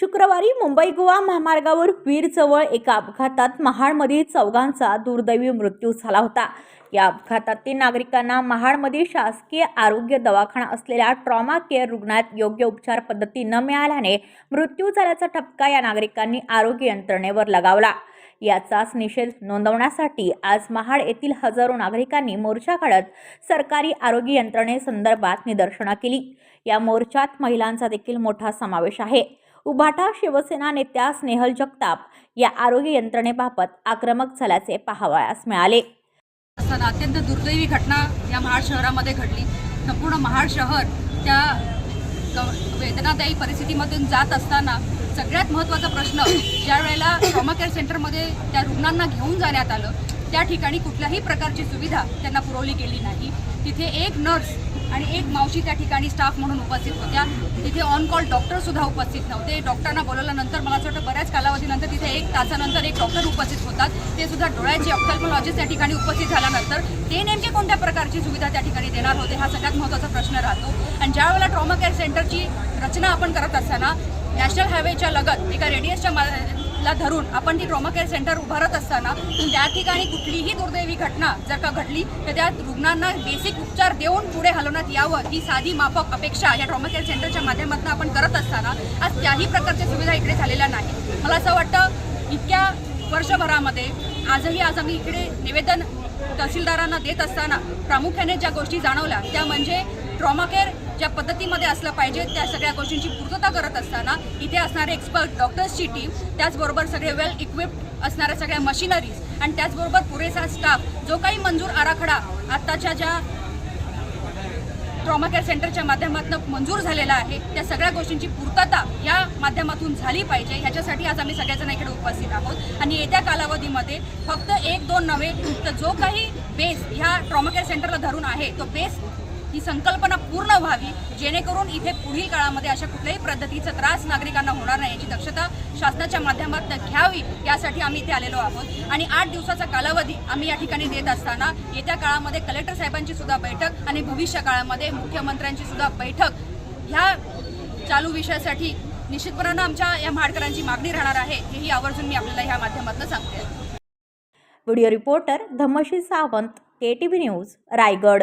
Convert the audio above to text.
शुक्रवारी मुंबई गोवा महामार्गावर वीरजवळ एका अपघातात महाडमधील चौघांचा दुर्दैवी मृत्यू झाला होता. या अपघातातील नागरिकांना महाडमध्ये शासकीय आरोग्य दवाखाना असलेल्या ट्रॉमा केअर रुग्णात योग्य उपचार पद्धती न मिळाल्याने मृत्यू झाल्याचा ठपका या नागरिकांनी आरोग्य यंत्रणेवर लगावला. याचाच निषेध नोंदवण्यासाठी आज महाड येथील हजारो नागरिकांनी मोर्चा काढत सरकारी आरोग्य यंत्रणेसंदर्भात निदर्शनं केली. या मोर्चात महिलांचा देखील मोठा समावेश आहे. उभाटा शिवसेना नेत्या स्नेहल जगताप या आरोग्य यंत्रणेबाबत आक्रमक झाल्याचे पाहावयास मिळाले. असताना अत्यंत दुर्दैवी घटना या महाड शहरामध्ये घडली. संपूर्ण महाड शहर त्या वेदनादायी परिस्थितीमधून जात असताना सगळ्यात महत्त्वाचा प्रश्न ज्या वेळेला ट्रॉमा केअर सेंटरमध्ये त्या रुग्णांना घेऊन जाण्यात आलं त्या ठिकाणी कुठल्याही प्रकारची सुविधा त्यांना पुरवली गेली नाही. तिथे एक नर्स आणि एक मावशी त्या ठिकाणी स्टाफ म्हणून उपस्थित होत्या. तिथे ऑन कॉल डॉक्टरसुद्धा उपस्थित नव्हते. डॉक्टरांना बोलवल्यानंतर मला असं वाटतं बऱ्याच कालावधीनंतर तिथे एक तासानंतर एक डॉक्टर उपस्थित होतात. ते सुद्धा डोळ्याचे ऑप्थॅल्मॉलॉजिस्ट त्या ठिकाणी उपस्थित झाल्यानंतर ते नेमके कोणत्या प्रकारची सुविधा त्या ठिकाणी देणार होते हा सगळ्यात महत्त्वाचा प्रश्न राहतो. आणि ज्या वेळेला ट्रॉमा केअर सेंटरची रचना आपण करत असताना नॅशनल हायवेच्या लगत एका रेडियसच्या मा ला धरून आपण ती ट्रॉमा केअर सेंटर उभारत असताना त्या ठिकाणी कुठलीही दुर्दैवी घटना जर का घडली तर त्या रुग्णांना बेसिक उपचार देऊन पुढे हलवण्यात यावं ही साधी माफक अपेक्षा या ट्रॉमा केअर सेंटरच्या माध्यमातून आपण करत असताना आज त्याही प्रकारच्या सुविधा इकडे झालेल्या नाही मला असं वाटतं इतक्या वर्षभरामध्ये आजही आज आम्ही इकडे निवेदन तहसीलदारांना देत असताना प्रामुख्याने ज्या गोष्टी जाणवल्या त्या म्हणजे ट्रॉमा केअर ज्या पद्धतीमध्ये असलं पाहिजे त्या सगळ्या गोष्टींची पूर्तता करत असताना इथे असणारे एक्सपर्ट डॉक्टर्सची टीम त्याचबरोबर सगळे वेल इक्विप्ड असणाऱ्या सगळ्या मशिनरीज आणि त्याचबरोबर पुरेसा स्टाफ जो काही मंजूर आराखडा आत्ताच्या ज्या ट्रॉमा केअर सेंटरच्या माध्यमातून मंजूर झालेला आहे त्या सगळ्या गोष्टींची पूर्तता या माध्यमातून झाली पाहिजे. ह्याच्यासाठी आज आम्ही सगळ्याजण इकडे उपस्थित आहोत. आणि येत्या कालावधीमध्ये फक्त एक दोन नव्हे तर जो काही बेस ह्या ट्रॉमा केअर सेंटरला धरून आहे तो बेस ही संकल्पना पूर्ण व्हावी जेणेकरून इथे पुढील काळामध्ये अशा कुठल्याही पद्धतीचा त्रास नागरिकांना होणार नाही याची दक्षता शासनाच्या माध्यमातून घ्यावी यासाठी आम्ही इथे आलेलो आहोत. आणि आठ दिवसाचा कालावधी आम्ही या ठिकाणी देत असताना येत्या काळामध्ये कलेक्टर साहेबांची सुद्धा बैठक आणि भविष्य काळामध्ये मुख्यमंत्र्यांची सुद्धा बैठक ह्या चालू विषयासाठी निश्चितपणानं आमच्या या महाडकरांची मागणी राहणार आहे हेही आवर्जून मी आपल्याला ह्या माध्यमातून सांगते. Video reporter Dhammashi Sawant K T news Raigad.